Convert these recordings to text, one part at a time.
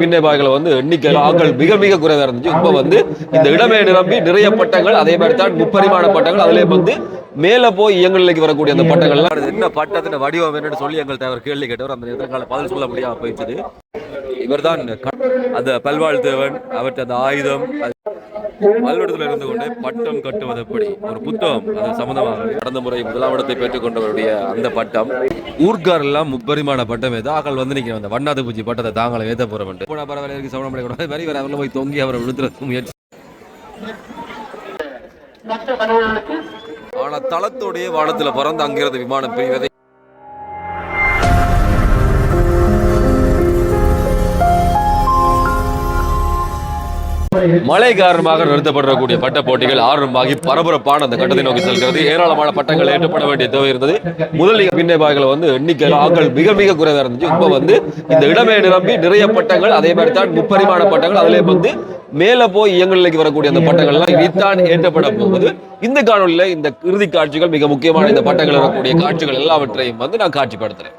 பின்னை பாய்களை வந்து எண்ணிக்கை ஆட்கள் மிக மிக குறைவாக இருந்துச்சு. இப்போ வந்து இந்த இடமே நிரம்பி நிறைய பட்டங்கள் அதே மாதிரி தான் முப்பரிமாண பட்டங்கள். அதிலே வந்து மேலே போய் இயங்கலைக்கு வரக்கூடிய அந்த பட்டங்கள்லாம் என்ன பட்டத்தின் வடிவம் என்னன்னு சொல்லி எங்கள் தேவர் கேள்வி கேட்டவர் அந்த எதிர்கால பதில் சொல்ல முடியாம போயிடுச்சு. இவர்தான் தான் அந்த பல்வாழ் தேவன் அவற்றை அந்த ஆயுதம் அது பல்வடத்தில் இருந்து கொண்டு பட்டம் கட்டுவது எப்படி? ஒரு புத்தகம் அது சம்பந்தமாக. கடந்த முறை முதலாம் இடத்தை பெற்றுக் கொண்டவருடைய அந்த பட்டம். ஊர்கார் எல்லாம் முப்பரிமாண பட்டம் ஏதோ ஆக்கள் வந்து நிற்கிறோம் அந்த வண்ணாது பூச்சி பட்டத்தை தாங்களை ஏற்ற போறவன் போன பரவாயில்ல இருக்கு சவணம் பண்ணக்கூடாது மாதிரி வேற அவரில் போய் தொங்கி அவரை விழுத்துறது முயற்சி. ஆனா தளத்தோடைய வானத்துல பறந்து அங்கிருந்து விமானம் பெய்வதை மழை காரணமாக நிறுத்தப்படக்கூடிய பட்ட போட்டிகள் ஆரம்பமாகி பரபரப்பான அந்த கட்டத்தை நோக்கி செல்கிறது. ஏராளமான பட்டங்கள் ஏற்றப்பட வேண்டிய தேவை இருந்தது. முதல் பின்னபாய்களை வந்து எண்ணிக்கை ஆக்கள் மிக மிக குறைவாக இருந்துச்சு. இப்போ வந்து இந்த இடமே நிரம்பி நிறைய பட்டங்கள் அதே மாதிரி தான் முப்பரிமாண பட்டங்கள் அதிலே வந்து மேலே போய் இயங்கலைக்கு வரக்கூடிய அந்த பட்டங்கள்லாம் இனித்தான் ஏற்றப்பட போகுது. இந்த காணொலியில் இந்த இறுதி காட்சிகள் மிக முக்கியமான இந்த பட்டங்கள் வரக்கூடிய காட்சிகள் எல்லாவற்றையும் வந்து நான் காட்சிப்படுத்துறேன்.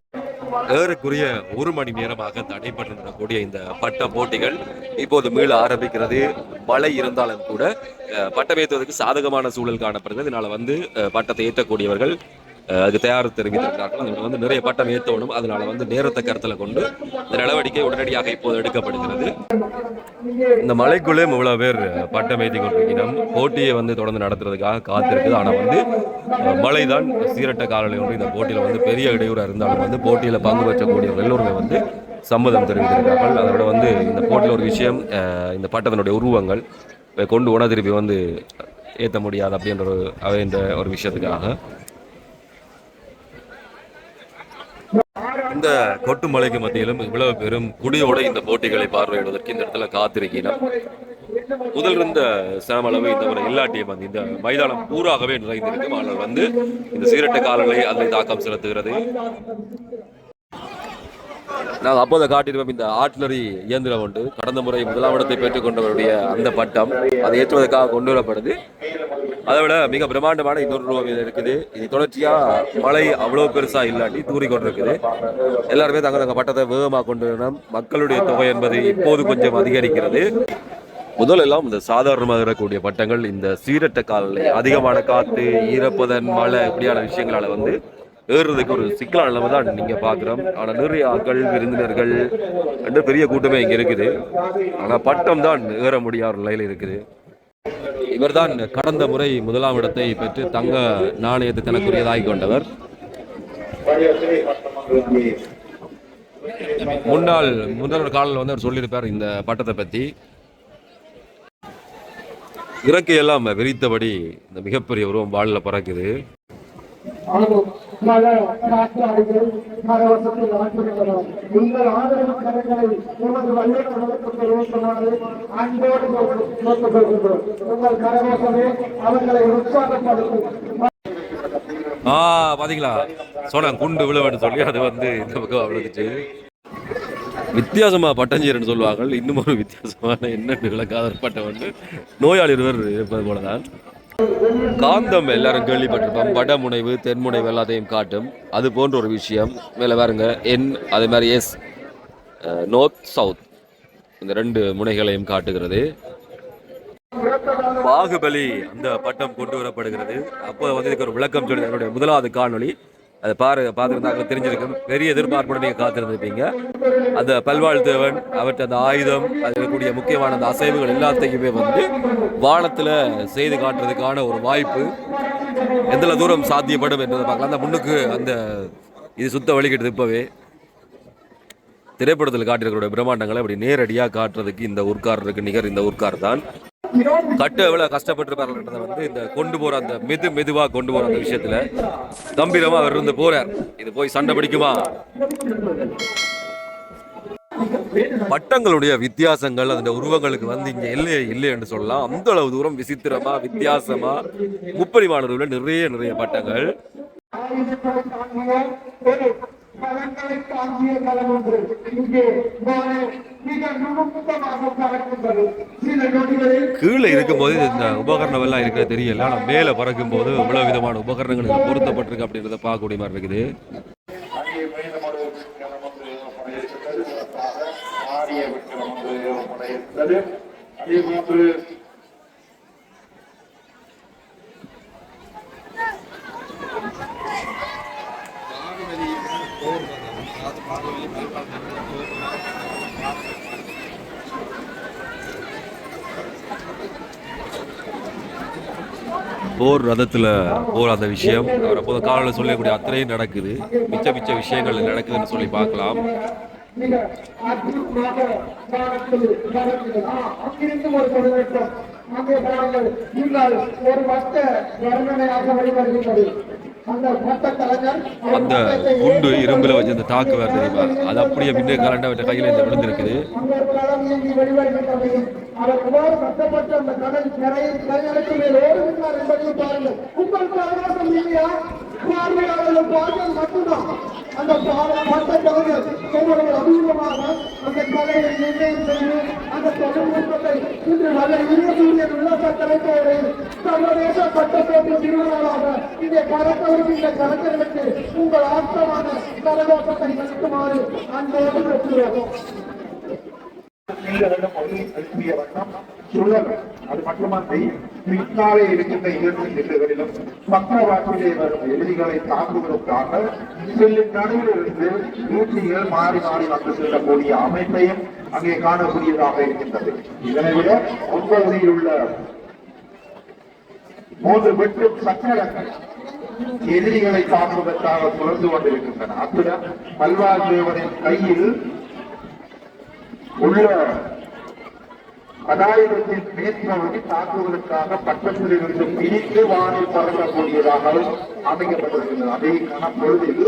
ஏறக்குரிய ஒரு மணி நேரமாக நடைபெற்றிருக்கக்கூடிய இந்த பட்ட போட்டிகள் இப்போது மீள ஆரம்பிக்கிறது. மழை இருந்தாலும் கூட பட்டமேத்துவதற்கு பட்டம் சாதகமான சூழல் காணப்படுகிறது. இதனால வந்து பட்டத்தை ஏற்றக்கூடியவர்கள் அதுக்கு தயார் தெரிவித்திருக்கிறார்கள் அதில் வந்து நிறைய பட்டம் ஏற்றணும். அதனால வந்து நேரத்தை கருத்தில் கொண்டு இந்த நடவடிக்கை உடனடியாக இப்போது எடுக்கப்படுகிறது. இந்த மலைக்குள்ளே இவ்வளோ பேர் பட்டம் ஏற்றி கொண்டிருக்கிறோம் போட்டியை வந்து தொடர்ந்து நடத்துறதுக்காக காத்திருக்குது. ஆனால் வந்து மழை தான் சீரட்ட காலநிலை ஒன்று. இந்த போட்டியில் வந்து பெரிய இடையூறாக இருந்தாலும் வந்து போட்டியில் பங்கு பெற்றக்கூடியவர்கள் எல்லோருமே வந்து சம்மதம் தெரிவித்திருக்கிறார்கள். அதோட வந்து இந்த போட்டியில் ஒரு விஷயம் இந்த பட்டத்தினுடைய உருவங்கள் கொண்டு உண திருப்பி வந்து ஏற்ற முடியாது அப்படின்ற ஒரு அவைன்ற ஒரு விஷயத்துக்காக. இந்த கொட்டு மலைக்கு மத்தியிலும் இவ்வளவு பெரும் குடியோட இந்த போட்டிகளை பார்வையிடுவதற்கு இந்த இடத்துல காத்திருக்கிறோம் முதல் இருந்த சிரமளவு இந்த ஒரு இல்லாட்டியம் வந்து இந்த மைதானம் பூராகவே நிறைந்திருக்கும். ஆனால் வந்து இந்த சீரட்ட காலங்களை அதில் தாக்கம் செலுத்துகிறது. நாங்கள் அப்போதை காட்டியிருப்போம் இந்த ஆர்ட்லரி இயந்திரம் உண்டு கடந்த முறை முதலாம் இடத்தை பெற்றுக்கொண்டவருடைய அந்த பட்டம். அதை ஏற்றுவதற்காக கொண்டு வரப்படுது அதை விட மிக பிரம்மாண்டமான இன்னொரு ரூபம் இது இருக்குது. இது தொடர்ச்சியா மழை அவ்வளவு பெருசா இல்லாட்டி தூறி கொண்டிருக்குது எல்லாருமே தங்கள் தங்கள் பட்டத்தை வேகமாக கொண்டு வரணும். மக்களுடைய தொகை என்பது இப்போது கொஞ்சம் அதிகரிக்கிறது. முதலெல்லாம் இந்த சாதாரணமாக இருக்கக்கூடிய பட்டங்கள். இந்த சீரட்ட காலநிலை அதிகமான காற்று ஈரப்பதன் மழை இப்படியான விஷயங்களால வந்து ஏறுறதுக்கு ஒரு சிக்கலான நிலைமை தான் நீங்கள் பார்க்குறோம். ஆனால் நிறைய ஆட்கள் விருந்தினர்கள் ரெண்டு பெரிய கூட்டமே இங்கே இருக்குது. ஆனால் பட்டம் தான் ஏற முடியாத நிலையில் இருக்குது. இவர்தான் கடந்த முறை முதலாம் இடத்தை பெற்று தங்க நாணயத்தை தனக்குரியதாகி கொண்டவர். முன்னாள் முதல்வர் காலில் வந்து அவர் சொல்லியிருப்பார் இந்த பட்டத்தை பற்றி இறக்கையெல்லாம் விரித்தபடி இந்த மிகப்பெரிய உருவம் வாழில் பறக்குது. உங்கள் ஆதரவு கரங்களை உமது தெரிவிக்குமாறு அன்போடு உங்கள் அவர்களை உற்சாகப்படுத்தும் ஆ பாத்தீங்களா? சொன்னா குண்டு விழுவன்னு சொல்லி அது வந்து இந்த பக்கம் விழுந்துச்சு வித்தியாசமா பட்டஞ்சீரன் சொல்லுவார்கள். இன்னும் ஒரு வித்தியாசமான என்னென்னு விளக்காத பட்டம் வந்து நோயாளி ஒருவர் இருப்பது போலதான். காந்தம் எல்லாரும் கேள்விப்பட்டிருப்போம். வடமுனைவு தென்முனைவு எல்லாத்தையும் காட்டும். அது போன்ற ஒரு விஷயம். மேலே பாருங்க. என் அதே மாதிரி எஸ் நோர்த் சவுத் இந்த ரெண்டு முனைகளையும் காட்டுகிறது. பாகுபலி அந்த பட்டம் கொண்டு வரப்படுகிறது. அப்போ வந்து இதுக்கு ஒரு விளக்கம் சொல்லி என்னுடைய முதலாவது காணொளி. அதை பாரு பார்த்துருந்தாங்க தெரிஞ்சிருக்கும். பெரிய எதிர்பார்ப்போடு நீங்கள் காத்திருந்திருப்பீங்க. அந்த பல்வாழ் தேவன் அவற்றை அந்த ஆயுதம் அதில் கூடிய முக்கியமான அந்த அசைவுகள் எல்லாத்தையுமே வந்து வானத்தில் செய்து காட்டுறதுக்கான ஒரு வாய்ப்பு எந்த தூரம் சாத்தியப்படும் என்பதை பார்க்கலாம். அந்த முன்னுக்கு அந்த இது சுத்த வழிகிட்டது இப்போவே. திரைப்படத்தில் காட்டியிருக்கிற பிரம்மாண்டங்களை அப்படி நேரடியாக காட்டுறதுக்கு இந்த ஊர்க்காரருக்கு நிகர் இந்த உட்கார் தான். கட்டு எவ்வளவு கஷ்டப்பட்டிருப்பாருன்றத வந்து இந்த கொண்டு போற அந்த மெது மெதுவா கொண்டு போற அந்த விஷயத்துல கம்பீரமா அவர் இருந்து போறார். இது போய் சண்டை பிடிக்குமா? பட்டங்களுடைய வித்தியாசங்கள் அந்த உருவங்களுக்கு வந்து இங்க இல்லையே இல்லை என்று சொல்லலாம். அந்த அளவு தூரம் விசித்திரமா வித்தியாசமா முப்பரிமாணர்கள் நிறைய நிறைய பட்டங்கள். ஆயுதங்களை தாங்கிய ஒரு பழங்களை தாங்கிய களம் ஒன்று. இங்கே மிக நுணுக்கமாக பறக்கின்றது சில நொடிகளில் கீழே இருக்கும்போது இந்த உபகரணம் எல்லாம் இருக்கிறது தெரியல. ஆனா மேல பறக்கும் போது இவ்வளவு விதமான உபகரணங்கள் பொருத்தப்பட்டிருக்கு அப்படின்றத பார்க்கக்கூடிய மாதிரி இருக்குது. அங்கே மீண்டும் ஒரு விக்கிரமம் ஒன்று ஏற்படுகிறது சிறப்பாக ஆரிய விக்கிரமம் ஒன்று ஏற்பட இருக்கிறது அதே போன்று போர் ரதத்தில் போர் அந்த விஷயம். அவர் அப்போது காலையில் சொல்லக்கூடிய அத்தனையும் நடக்குது. மிச்ச மிச்ச விஷயங்கள் நடக்குதுன்னு சொல்லி பார்க்கலாம். அந்த குண்டு இரும்புல வச்சு அந்த தாக்கு வேறு தெரியுமா? அது அப்படியே முன்னே கலண்டா கையில் கையில இந்த விழுந்திருக்குது. அவர் குமார் கட்டப்பட்ட அந்த கடல் கரையில் கரையடைக்கு மேல் ஓடுகிறார் என்பதையும் பாருங்கள். உங்களுக்கு அவகாசம் இல்லையா? பார்வையாளர்கள் பார்வை மட்டும்தான். அந்த பாடல் மற்ற கலைஞர் எவ்வளவு அபூர்வமாக அந்த கலையை நிர்ணயம் செய்து அந்த தொழில்நுட்பத்தை இன்று நல்ல இந்திய சூரியன் உல்லாச சர்வதேச பட்டப்பேட்டு திருவிழாவாக இங்கே பறக்க இந்த கலைஞர்களுக்கு உங்கள் ஆர்த்தமான கரகோட்டத்தை நடத்துமாறு அன்போடு பெற்றுள்ளோம் நீங்களிடம் ஒரு எழுப்பிய வண்ணம் சுழல் அது மட்டுமன்றி பின்னாலே இருக்கின்ற இரண்டு திட்டுகளிலும் வரும் எதிரிகளை தாக்குவதற்காக செல்லின் நடுவில் இருந்து ஊட்டிகள் மாறி மாறி வந்து செல்லக்கூடிய அமைப்பையும் அங்கே காணக்கூடியதாக இருக்கின்றது இதனை விட முன்பகுதியில் உள்ள மூன்று வெட்டும் சக்கரங்கள் எதிரிகளை தாக்குவதற்காக சுழந்து கொண்டிருக்கின்றன. அத்துடன் பல்வார் தேவனின் கையில் உள்ள அதாயுதத்தின் மேற்பகுதி தாக்குவதற்காக பட்டத்தில் இருந்து பிரித்து வானில் பறக்கக்கூடியதாகவும் அமைக்கப்பட்டிருக்கிறது அதை காணப்பொழுது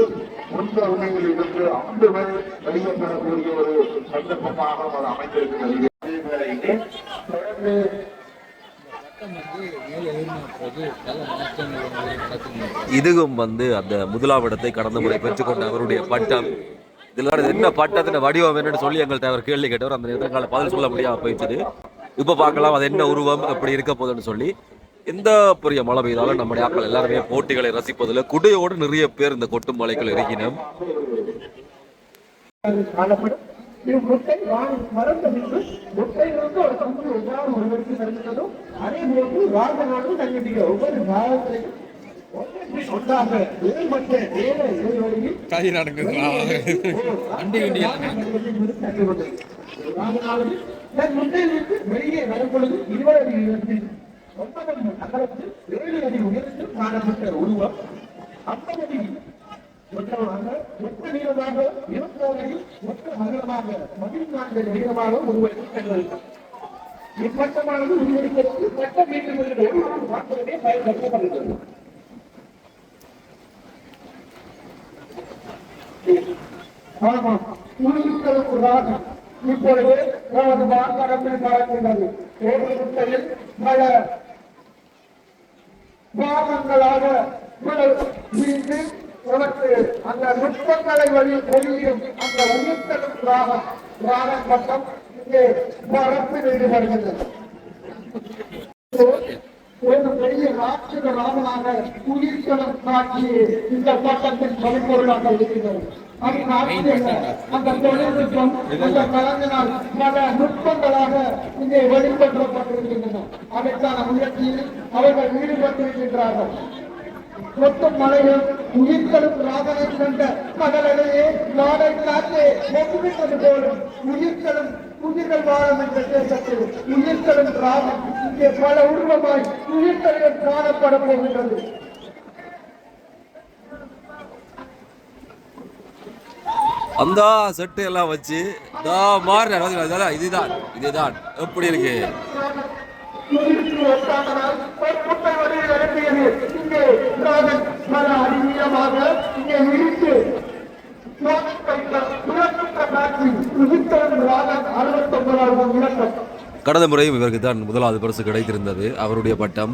முன்பகுதியில் இருந்து அம்புகள் வெளியேற்றக்கூடிய ஒரு சந்தர்ப்பமாக அது அமைந்திருக்கிறது. தொடர்ந்து இதுவும் வந்து அந்த முதலாவிடத்தை கடந்த முறை பெற்றுக்கொண்ட அவருடைய பட்டம். இதெல்லாம் என்ன பட்டத்தின் வடிவம் என்னன்னு சொல்லி எங்கள்கிட்ட அவர் கேள்வி கேட்டவர். அந்த நேரத்தில் பதில் சொல்ல முடியாமல் போயிடுச்சு இப்போ பார்க்கலாம் அது என்ன உருவம் எப்படி இருக்க போதுன்னு சொல்லி. எந்த பெரிய மழை பெய்தாலும் நம்முடைய ஆக்கள் எல்லாருமே போட்டிகளை ரசிப்பதில் குடையோடு நிறைய பேர் இந்த கொட்டும் மலைகள் இருக்கினோம் அதே போன்று தன்னுடைய ஒவ்வொரு கை நடக்குது. வண்டி வண்டி வெளியே வரும் பொழுது இருபது அடி ஒன்பது அகலத்தில் ஏழு அடி உயரத்தில் காணப்பட்ட உருவம் ஐம்பது அடி மொத்தமாக மொத்த நீளமாக இருபத்தோரு அடி மொத்த அகலமாக பதினான்கு நீளமாக உருவெடுத்து சென்றது இப்பட்டமானது உருவெடுப்பதற்கு பட்ட மாற்றமே பயன்படுத்தப்படுகிறது ஆமாம் உருவிக்கிறது ராகம் இப்பொழுது நமது மாநகரத்தில் பறக்கின்றது ஒரு பல பாகங்களாக பிரிந்து உனக்கு அந்த நுட்பங்களை வழி வெளியும் அந்த உயிர்த்தலும் ராகம் ராகம் மட்டும் இங்கே பரப்பில் ஈடுபடுகின்றது ஒரு பெரிய ராட்சத ராமனாக உயிர்த்தலும் காட்சி இந்த பட்டத்தின் பரிபொருளாக இருக்கிறது. அது நாட்டில் அந்த தொழில்நுட்பம் அந்த கலைஞனால் பல நுட்பங்களாக இங்கே வெளிப்படுத்தப்பட்டிருக்கின்றன. அதற்கான முயற்சியில் அவர்கள் ஈடுபட்டிருக்கின்றார்கள். கொட்டும் மலையும் உயிர்களும் ராகனை கண்ட கடலையே நாடை காற்றே ஒப்புவிட்டது போலும் உயிர்களும் உயிர்கள் வாழும் என்ற தேசத்தில் உயிர்களும் ராகம் இங்கே பல உருவமாய் உயிர்களிடம் காணப்பட போகின்றது. அந்த செட்டு எல்லாம் வச்சு மாறினார் இதுதான் இதுதான். எப்படி இருக்கு? இங்கே கடந்த முறையும் இவருக்கு தான் முதலாவது பரிசு கிடைத்திருந்தது. அவருடைய பட்டம்.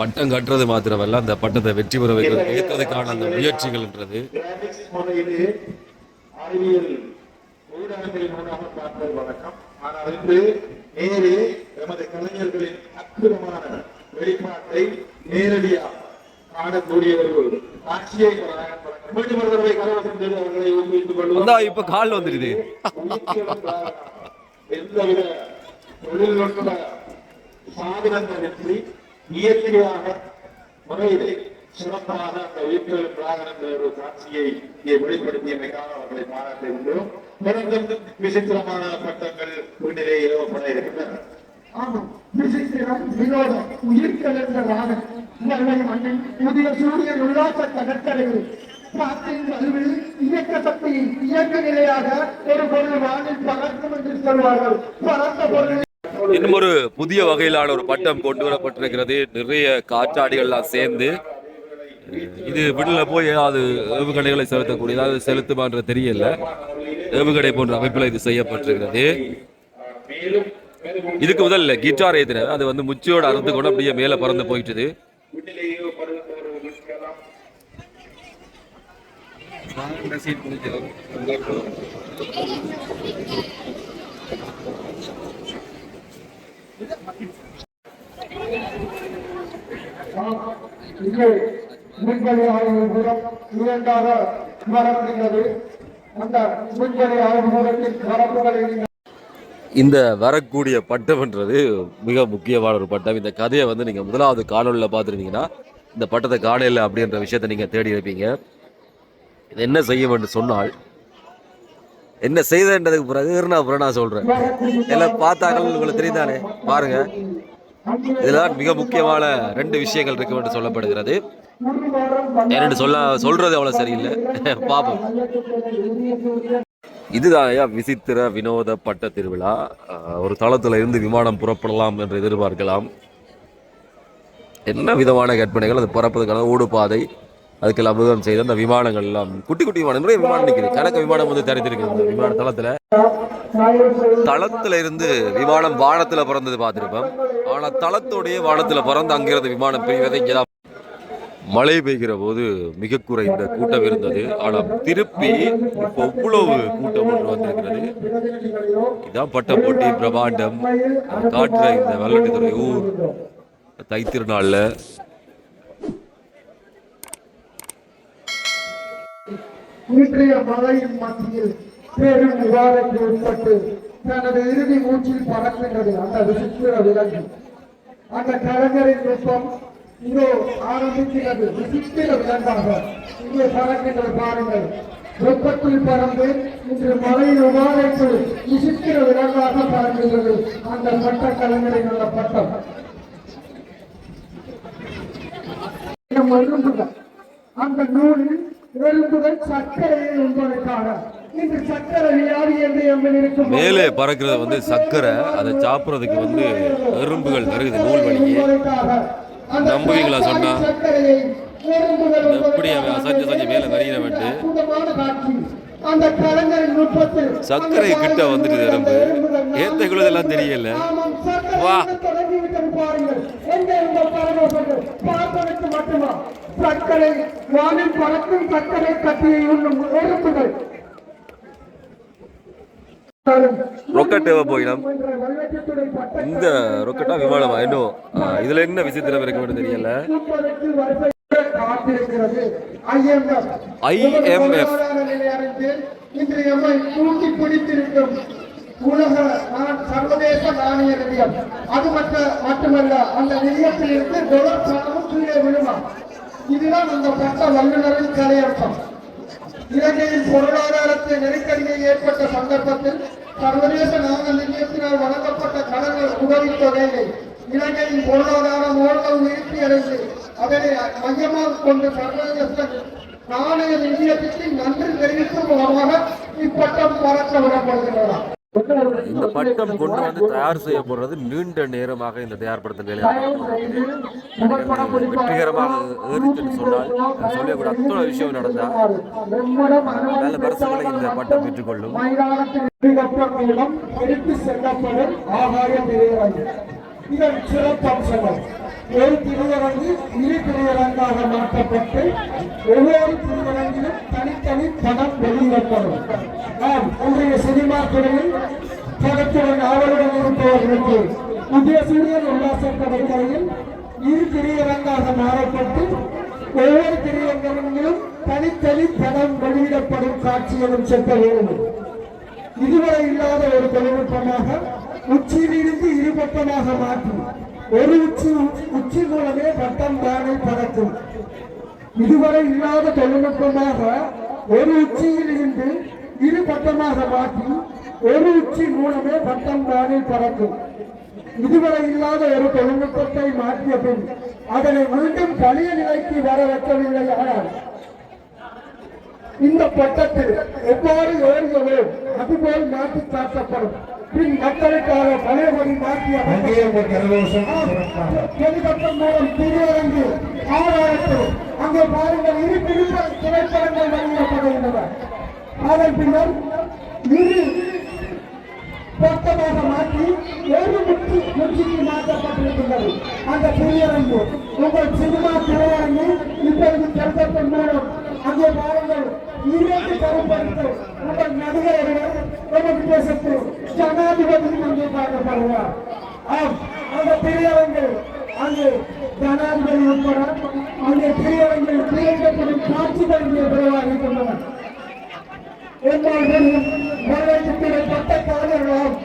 பட்டம் கட்டுறது மாத்திரமல்ல அந்த பட்டத்தை வெற்றி பெற வைக்கிறது ஏற்றதுக்கான அந்த முயற்சிகள் என்றது. அறிவியல் ஊடகங்களின் மூலமாக பார்த்தது வழக்கம். ஆனால் இன்று நேரே எமது கலைஞர்களின் அற்புதமான வெளிப்பாட்டை நேரடியாக காணக்கூடிய ஒரு காட்சியை இப்ப கால் வந்துடுது. எந்தவித தொழில்நுட்ப சாதனங்களின்றி இயற்கையாக முறையிலே சிறப்பாக அந்த உயிர்கள் பிராகன் என்ற ஒரு காட்சியை இங்கே வெளிப்படுத்தியமைக்காக அவர்களை பாராட்டுகின்றோம் தொடர்ந்து விசித்திரமான பட்டங்கள் வீட்டிலே ஏவப்பட இருக்கின்றன. ஆமாம். விசித்திரம் வினோதம் உயிர்கள் என்ற ராகம். நெல்லை மண்ணின் புதிய சூரியன் உல்லாச கடற்கரையில். காற்றின் வலுவில் இயக்க சக்தியின் இயக்க நிலையாக ஒரு பொருள் வானில் பறக்கும் என்று சொல்வார்கள். பறந்த பொருள். இன்னும் ஒரு புதிய வகையிலான ஒரு பட்டம் கொண்டு வரப்பட்டிருக்கிறது. நிறைய காற்றாடிகள்லாம் சேர்ந்து இது விடல போய் அது ஏவுகணைகளை செலுத்தக்கூடிய ஏதாவது செலுத்துமான்ற தெரியல. ஏவுகணை போன்ற அமைப்பில் இது செய்யப்பட்டிருக்கிறது. இதுக்கு முதல்ல கிட்டார் ஏத்தின அது வந்து முச்சியோட அறுத்து கொண்டு அப்படியே மேல பறந்து போயிட்டுது. வீட்டிலே ஒரு ஆய்வு கூடம் இரண்டாக வரப்படுகிறது அந்த விண்வெளி ஆய்வு கூடத்தின் வரப்புகளை இந்த வரக்கூடிய பட்டம்ன்றது மிக முக்கியமான ஒரு பட்டம். இந்த கதையை வந்து நீங்க முதலாவது காணொலியில் பார்த்துருந்தீங்கன்னா இந்த பட்டத்தை காணல அப்படின்ற விஷயத்தை நீங்க தேடி இருப்பீங்க. இது என்ன செய்யும் என்று சொன்னால் என்ன செய்தன்றதுக்கு பிறகு நான் அப்புறம் நான் சொல்றேன். எல்லாம் பார்த்தாக்கள் உங்களுக்கு தெரியுதானே? பாருங்க. இதெல்லாம் மிக முக்கியமான ரெண்டு விஷயங்கள் இருக்கு என்று சொல்லப்படுகிறது. என்னென்னு சொல்ல சொல்றது அவ்வளவு சரியில்லை. பார்ப்போம் இதுதான் ஐயா விசித்திர வினோத பட்ட திருவிழா. ஒரு தளத்துல இருந்து விமானம் புறப்படலாம் என்று எதிர்பார்க்கலாம். என்ன விதமான கற்பனைகள்? அது பறப்பதற்கான ஓடுபாதை அதுக்கெல்லாம் அமுதம் செய்த அந்த விமானங்கள் எல்லாம். குட்டி குட்டி விமானம். விமானம் நிற்குது கணக்கு விமானம் வந்து தெரிஞ்சிருக்கு இந்த விமான தளத்துல. தளத்துல இருந்து விமானம் வானத்துல பறந்தது பார்த்திருப்போம். ஆனா தளத்தோடைய வானத்துல பறந்து அங்கிருந்து விமானம் பெய்வதை இங்கதான். மழை பெய்கிற போது மிக குறைந்த கூட்டம் இருந்தது. ஆனால் திருப்பி இப்போ இவ்வளவு கூட்டம் ஒன்று வந்திருக்கிறது. இதான் பட்ட போட்டி பிரபாண்டம் காட்டுற இந்த வெள்ளட்டுத்துறை ஊர் தைத்திருநாளில் இன்றைய மழையின் மத்தியில் பெரும் விவாதத்தை உட்பட்டு தனது இறுதி மூச்சில் பறக்கின்றது அந்த விசித்திர விலங்கு. அந்த கலைஞரின் நுட்பம் இதோ ஆரம்பிக்கிறது விசித்திர விலங்காக இங்கே பறக்கின்ற பாருங்கள். வெப்பத்தில் பறந்து இன்று மழையின் உபாதைக்குள் விசித்திர விலங்காக பறக்கின்றது அந்த பட்ட கலைஞரின் அந்த பட்டம். அந்த நூலில் எறும்புகள் சர்க்கரையை இன்று சர்க்கரை வியாதி என்று எம்மில் இருக்கும் மேலே பறக்கிறது வந்து சர்க்கரை அதை சாப்பிட்றதுக்கு வந்து எறும்புகள் வருகுது நூல் வழியே. நம்புவீங்களா சொன்னா? எப்படி அவன் அசைஞ்சு அசைஞ்சு மேலே கலைஞரின் நுட்பத்தில் சர்க்கரை கிட்ட வந்துட்டு எறும்பு. ஏத்த குழுதெல்லாம் தெரியல. வா. சர்க்கரை வானில் பறக்கும் சர்க்கரை கட்டியை உண்ணும் எறும்புகள். ரொக்கெட் தேவை போயிடும்? இந்த ரொக்கெட்டா விமானமா இன்னும் இதுல என்ன விசித்திரம் இருக்கு தெரியல. முப்பதுக்கு உலக சர்வதேச நாணய நிதியம் அது மற்ற மட்டுமல்ல அந்த நிதியத்தில் இருந்து டொலர் பணமும் கீழே விழுமா இதுதான் அந்த பட்ட வல்லுநரின் கலையர்த்தம். இலங்கையின் பொருளாதாரத்தை நெருக்கடியை ஏற்பட்ட சந்தர்ப்பத்தில் சர்வதேச நாணய நிதியத்தினால் வழங்கப்பட்ட கடன்கள் உதவித் தொகையை இலங்கையின் பொருளாதாரம் ஓரளவு வீழ்ச்சி அடைந்து அதனை மையமாக கொண்டு சர்வதேச நாணய நிதியத்திற்கு நன்றி தெரிவிக்கும் விதமாக இப்பட்டம் பறக்க விடப்படுகின்றன. இந்த பட்டம் கொண்டு வந்து தயார் செய்யப்படுறது நீண்ட நேரமாக இந்த தயார்படுத்த வேலையாக வெற்றிகரமாக ஏறிச்சுன்னு சொன்னால் சொல்லக்கூடிய அத்தனை விஷயம் நடந்தா நல்ல பரிசுகளை இந்த பட்டம் பெற்றுக்கொள்ளும். எடுத்து செல்லப்படும் ஆகாய இதன் சிறப்பம்சங்கள். ஒரு திரையரங்கு இரு திரையரங்காக மாற்றப்பட்டு ஒவ்வொரு திரையரங்கிலும் தனித்தனி படம் வெளியிடப்படும். ஆம் இன்றைய சினிமா துறையில் படத்துடன் ஆவலுடன் இருப்பவர்களுக்கு உதயசூரியன் உல்லாச கடற்கரையில் இரு திரையரங்காக மாறப்பட்டு ஒவ்வொரு திரையரங்கிலும் தனித்தனி படம் வெளியிடப்படும் காட்சிகளும் சென்ற வேண்டும் இதுவரை இல்லாத ஒரு தொழில்நுட்பமாக உச்சியிலிருந்து இருபட்டமாக மாற்றும் ஒரு உச்சி உச்சி மூலமே பட்டம் தானே பறக்கும். இதுவரை இல்லாத தொழில்நுட்பமாக ஒரு உச்சியில் இருந்து இரு பட்டமாக மாற்றி ஒரு உச்சி மூலமே பட்டம் தானே பறக்கும். இதுவரை இல்லாத ஒரு தொழில்நுட்பத்தை மாற்றிய பின் அதனை மீண்டும் பழைய நிலைக்கு வர வைக்கவில்லை ஆனால் இந்த பட்டத்தில் எவ்வாறு ஏறுகிறோம் அதுபோல் மாற்றி காட்டப்படும் பின் மக்களுக்காக பழையபடி மாற்றிய பொதுப்பட்டம் மூலம் திரையரங்கு ஆறாயிரத்து அங்கே பாருங்கள் இரு திருப்ப திரைப்படங்கள் வெளியிடப்படுகின்றன. அதன் பின்னர் இரு பட்டமாக மாற்றி ஒரு முற்றி முற்றிக்கு மாற்றப்பட்டிருக்கின்றது. அந்த திரையரங்கு உங்கள் சினிமா திரையரங்கு இப்பொழுது திறப்பதன் மூலம் அங்கே பாருங்கள். இரண்டு கருப்பருக்கு உங்கள் நடிகர்கள் நமக்கு பேசத்து ஜனாதிபதி அங்கே பார்க்கப்படுவார் ஆம் அந்த திரையரங்கு அங்கே ஜனாதிபதி உட்பட அங்கே திரையரங்கில் திரையிடப்படும் காட்சிகள் இங்கே விரைவாகின்றன என்னால் தெரியும் வரவேற்று பட்ட காலர்களால்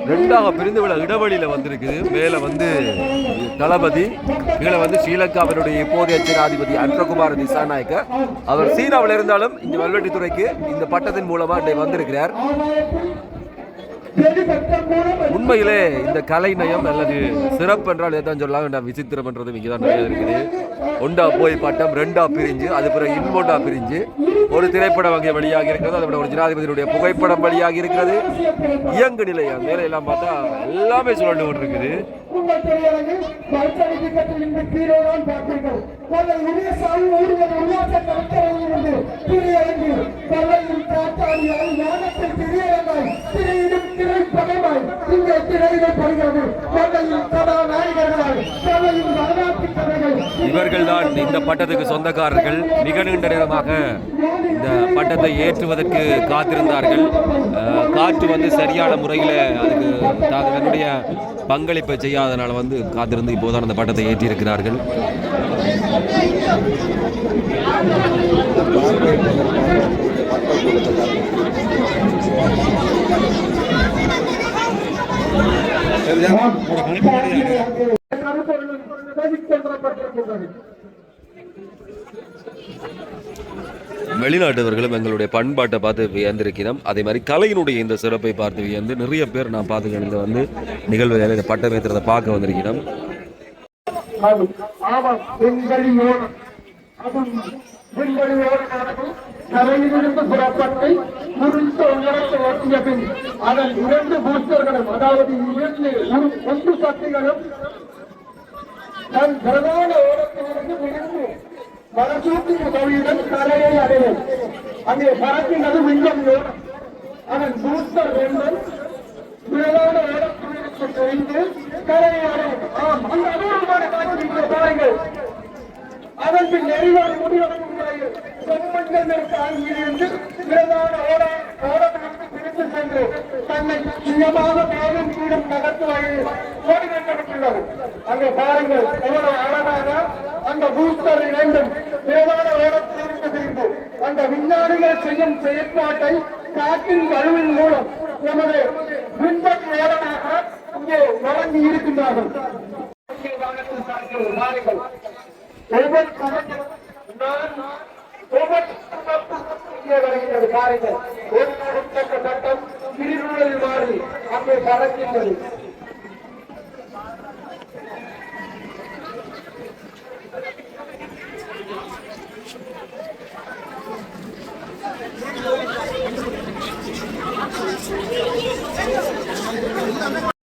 ரெண்டாக பிரிந்து விட இடைவெளியில் வந்திருக்குது மேலே வந்து தளபதி கீழே வந்து ஸ்ரீலங்காவினுடைய இப்போதைய ஜனாதிபதி அன்றகுமார் திசாநாயக்க. அவர் சீனாவில் இருந்தாலும் இந்த வல்வெட்டித்துறைக்கு இந்த பட்டத்தின் மூலமாக இன்றைக்கு வந்திருக்கிறார். உண்மையிலே இந்த கலை நயம் அல்லது சிறப்பு என்றால் எதான் சொல்லலாம் வேண்டாம் விசித்திரம் என்றதும் இங்கே தான் நிறைய இருக்குது. ஒண்டா போய் பட்டம் ரெண்டா பிரிஞ்சு அது பிறகு இன்னொண்டா பிரிஞ்சு ஒரு திரைப்படம் அங்கே வழியாக இருக்கிறது அதை விட ஒரு ஜனாதிபதியுடைய புகைப்படம் வழியாக இருக்கிறது. இயங்கு நிலை அந்த வேலையெல்லாம் பார்த்தா எல்லாமே சுழண்டு கொண்டிருக்குது. உங்கள் திரையரங்கில் பரிசளிப்பு கட்டில் இன்று கீழே தான் பார்த்தீர்கள் கொள்ளை உரிய சாமி ஊடுகள் உருவாக்க கலக்கரையில் இருந்து திரையரங்கு கொள்ளையில் காத்தாடியால் ஞானத்தில் திரையரங்காய் திரையிடும் திரைப்படமாய் இங்கே திரையிடப்படுகிறது கொள்ளையில் கதாநாயகர்களாய் கொள்ளையில் வரலாற்று கதைகள். இவர்கள்தான் இந்த பட்டத்துக்கு சொந்தக்காரர்கள். மிக நீண்ட நேரமாக இந்த பட்டத்தை ஏற்றுவதற்கு காத்திருந்தார்கள். காற்று வந்து சரியான முறையில் அதுக்கு தன்னுடைய பங்களிப்பை செய்ய செய்யாதனால வந்து காத்திருந்து இப்போதான் அந்த பட்டத்தை ஏற்றியிருக்கிறார்கள். கருப்பொருள் வெளிநாட்டவர்களும் எங்களுடைய பண்பாட்டை பார்த்து வியந்திருக்கிறோம் அதே மாதிரி கலையினுடைய இந்த சிறப்பை பார்த்து வியந்து நிறைய பேர் நான் பார்த்துக்கிட்டு வந்து நிகழ்வுகளை இந்த பட்டம் ஏற்றுறதை பார்க்க வந்திருக்கிறோம் ஆமாம். கரையிலிருந்து புறப்பட்டு குறித்த உயரத்தை ஓட்டிய பின் அதன் இரண்டு பூஸ்டர்களும் அதாவது இரண்டு ஒன்று சக்திகளும் தன் பிரதான ஓரத்திலிருந்து விழுந்து மரசூட்டின் உதவியுடன் கரையை அடையும் அங்கே பறக்கின்றது விண்வெளி ஓடம் அதன் பூஸ்டர் ரெண்டும் பிரதான ஓரத்திலிருந்து தெரிந்து கரையை அடையும் ஆம் அந்த அபூர்வமான காட்சி பாருங்கள். அதன் பின் நெறிவான முடிவடையும் முறையில் செம்மஞ்சள் தாங்கியிருந்து பிரதான ஓட ஓடத்துக்கு பிரித்து சென்று தன்னை சுயமாக மேலும் கீழும் நகர்த்துவதில் ஓடி நின்றுள்ளது அங்கே பாருங்கள் எவ்வளவு அழகாக அந்த பூஸ்டர் இரண்டும் பிரதான ஓடத்திலிருந்து பிரிந்து அந்த விஞ்ஞானிகள் செய்யும் செயற்பாட்டை காற்றின் கழுவின் மூலம் எமது விண்வெளி நேரமாக இங்கே வழங்கி இருக்கின்றார்கள். இங்கே ஒவ்வொரு நான் ஒவ்வொரு குடும்பத்துக்கும் இங்கே வருகின்றது பாருங்கள் ஒரு கொடுத்த சட்டம் திருநூலில் மாறி அங்கே பறக்கின்றது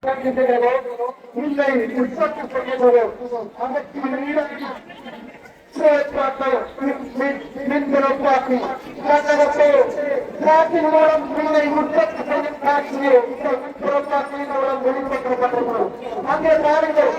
இருக்கின்றனவோ இல்லை உற்பத்தி செய்கிறதோ அதற்கு ஈடாக காற்றின் மூலம் மீனை உற்பத்தி செய்யும் காட்சியை புறப்பாக்கின் மூலம் வெளிப்படுத்தப்பட்டுள்ளோம் அங்கே பாருங்கள்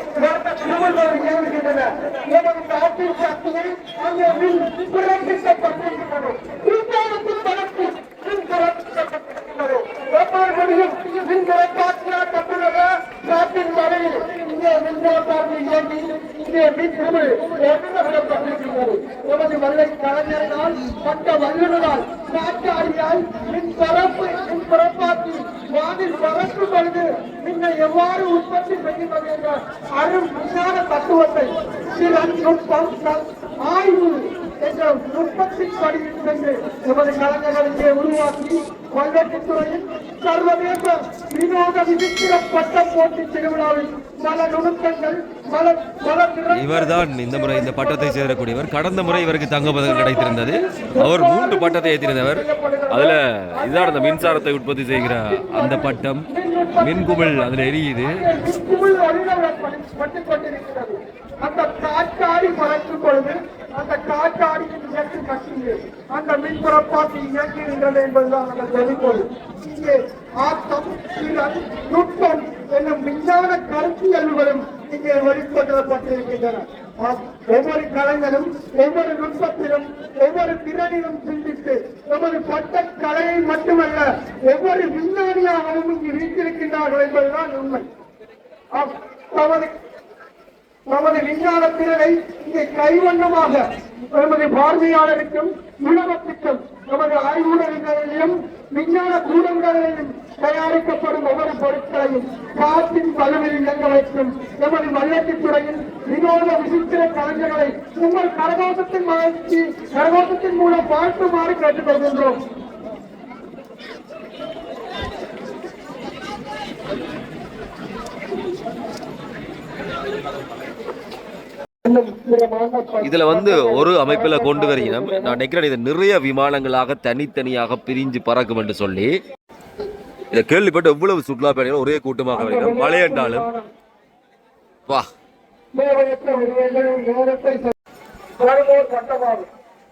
திருவள்ளுவர் இயங்குகின்றன எமது காற்றின் சக்தியை அங்கே மின் பிறப்பிக்கப்பட்டிருக்கிறது விஞ்ஞானத்தின் வளர்ச்சி மின் பிறப்பிக்கப்பட்டிருக்கிறது ஒவ்வொருவரையும் மின்கல காற்றினாக்கப்பட்டுள்ளது காப்பின் மழையில் இங்கே மின்சாரத்தார்கள் இயங்கி இங்கே மின் தமிழ் எழுதப்பட்டிருக்கிறது எமது வல்லை கலைஞரினால் பட்ட வல்லுநரால் காற்றாடியால் மின் பரப்பு மின் பரப்பாக்கி வானில் பறக்கும் பொழுது மின்னை எவ்வாறு உற்பத்தி செய்கிறது என்ற அரும் விஞ்ஞான தத்துவத்தை சிறன் நுட்பம் ஆய்வு என்ற நுட்பத்தின் படியில் சென்று எமது கலைஞர்களிலே உருவாக்கி கொள்ளட்டுத்துறையில் சர்வதேச வினோத விசித்திர பட்ட போட்டி திருவிழாவில் பல நுணுக்கங்கள் பல பல திறன் இவர்தான் இந்த முறை இந்த பட்டத்தை சேரக்கூடியவர். கடந்த முறை இவருக்கு தங்க பதக்கம் கிடைத்திருந்தது. அவர் மூன்று பட்டத்தை ஏற்றிருந்தவர். அதுல இதான் அந்த மின்சாரத்தை உற்பத்தி செய்கிற அந்த பட்டம். மின்குமிழ் அதுல எரியுது. அந்த காற்றாடி பறக்கும் பொழுது அந்த காற்றாடியின் இயக்கு கட்டியது அந்த மின்புறப்பாட்டு இயங்குகின்றது என்பதுதான் அந்த வெளிப்பொருள் இங்கே ஆக்கம் திறன் நுட்பம் என்னும் விஞ்ஞான கருத்தியல்களும் இங்கே வெளிப்படுத்தப்பட்டிருக்கின்றன ஒவ்வொரு கலைஞரும் ஒவ்வொரு நுட்பத்திலும் ஒவ்வொரு திறனிலும் சிந்தித்து ஒவ்வொரு பட்ட கலையை மட்டுமல்ல ஒவ்வொரு விஞ்ஞானியாகவும் இங்கு வீட்டிருக்கின்றார்கள் என்பதுதான் உண்மை. ஆம், நமது விஞ்ஞான திறனை இங்கே கைவண்ணமாக நமது பார்வையாளருக்கும் உணவத்துக்கும் நமது ஆய்வுகளிலும் விஞ்ஞான கூடங்களிலும் தயாரிக்கப்படும் ஒவ்வொரு பொருட்களையும் காற்றின் பலவில் இயங்க வைக்கும் நமது மல்லத்துத்துறையின் துறையில் வினோத விசித்திர கலைஞர்களை உங்கள் கரகோசத்தின் மகிழ்ச்சி கரகோசத்தின் மூலம் வாழ்த்துமாறு கேட்டுக்கொள்கின்றோம். இன்னும் இதுல வந்து ஒரு அமைப்புல கொண்டு வரீங்க நான் நினைக்கிறேன் இது நிறைய விமானங்களாக தனித்தனியாக பிரிஞ்சு பறக்கும் என்று சொல்லி. இதை கேள்விப்பட்டு எவ்வளவு சுற்றுலா பயணிகள் ஒரே கூட்டமாக வருகிறோம் மழை என்றாலும். வா.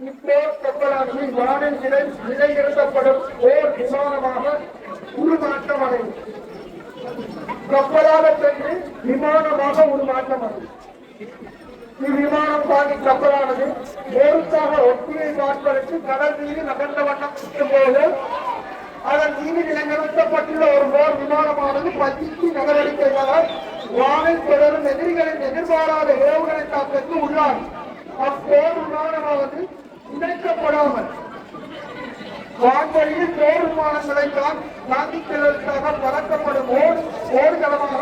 இப்போர் கப்பலானது வானில் நிலை நிலைநிறுத்தப்படும் ஓர் விமானமாக உருமாற்றம் அடையும் கப்பலாக சென்று விமானமாக உருமாற்றம் அடையும் இவ்விமானம் தாங்கி கப்பலானது நேருக்காக ஒத்திகை பார்ப்பதற்கு கடல் மீது நகர்ந்த வண்ணம் இருக்கும் போது அதன் மீது நிலைநிறுத்தப்பட்டுள்ள ஒரு போர் விமானமானது பச்சிக்கு நடவடிக்கையாக வானில் தொடரும் எதிரிகளின் எதிர்பாராத ஏவுகணை தாக்கத்துக்கு உள்ளார் அப்போர் விமானமானது இணைக்கப்படாமல் வான்வழியில் போர் விமானங்களை தான் தாங்கிச் செல்வதற்காக பறக்கப்படும் ஓர் ஓடுகளமாக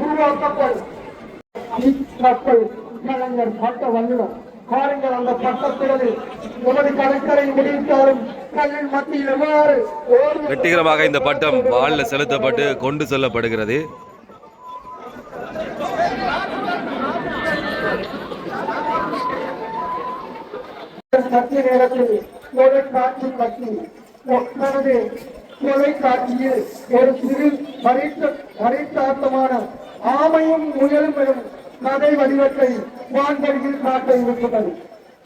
உருவாக்கப்படும். மக்கள் கலைஞர் பட்ட வல்லுநர். பாருங்கள் அந்த பட்டத்திலே உமது கடற்கரை முடித்தாலும் கல்லின் மத்தியில் எவ்வாறு ஓடி வெற்றிகரமாக இந்த பட்டம் வாளில் செலுத்தப்பட்டு கொண்டு செல்லப்படுகிறது. மத்திய நேரத்தில் தொலைக்காட்சி தனது தொலைக்காட்சியில் ஒரு சிறு பரித்த பரித்தார்த்தமான ஆமையும் முயலும் எனும் கதை வடிவத்தை வான்வழியில் காட்ட இருக்கிறது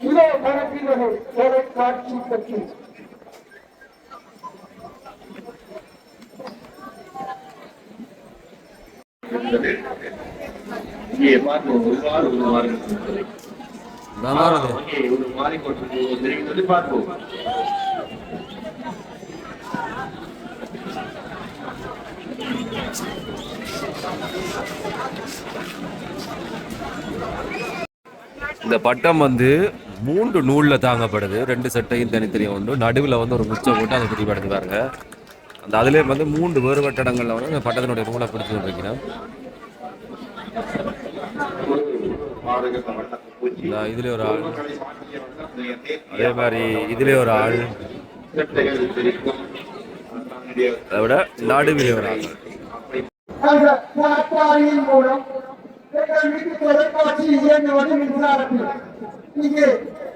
இதோ பரப்பினது தொலைக்காட்சி பற்றி இங்கே பார்ப்போம் ஒரு வாரம் ஒரு வாரம் இங்கே ஒரு மாறிக்கொண்டு தெரிவித்தது பார்ப்போம் இந்த பட்டம் வந்து மூன்று நூலில் தாங்கப்படுது. ரெண்டு சட்டையும் தனித்தனியாக உண்டு. நடுவில் வந்து ஒரு முச்சை போட்டு அதை பிடிப்படுது பாருங்க. அந்த அதுலேயே வந்து மூன்று வேறுபட்ட இடங்கள்ல வந்து இந்த பட்டத்தினுடைய நூலை பிடிச்சு கொண்டிருக்கிறேன். இதுல ஒரு ஆள். அதே மாதிரி இதுல ஒரு ஆள். அதை விட நடுவில் ஒரு ஆள். அந்த காற்றாடியின் மூலம் எங்கள் வீட்டு தொலைக்காட்சி இயங்குவது மின்சாரத்தில் இங்கே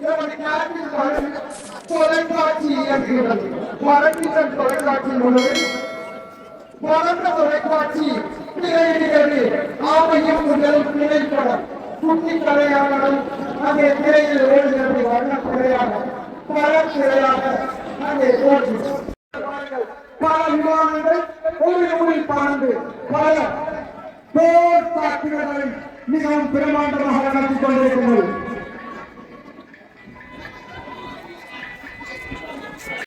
நமது நாட்டில் தொலைக்காட்சி இயங்குகிறது பரப்பிதன் தொலைக்காட்சி மூலம் பரந்த தொலைக்காட்சி திரையிடுகிறது ஆமையும் முதல் திரைப்படம் குட்டி கலையாளரும் அங்கே திரையில் ஓடுகிறது வண்ண திரையாக பல திரையாக அங்கே ஓடி பல விமானங்கள் ஒரு ஊரில் பறந்து பல போர் தாக்குதல்களை மிகவும் பிரமாண்டமாக நடத்தி கொண்டிருக்கிறது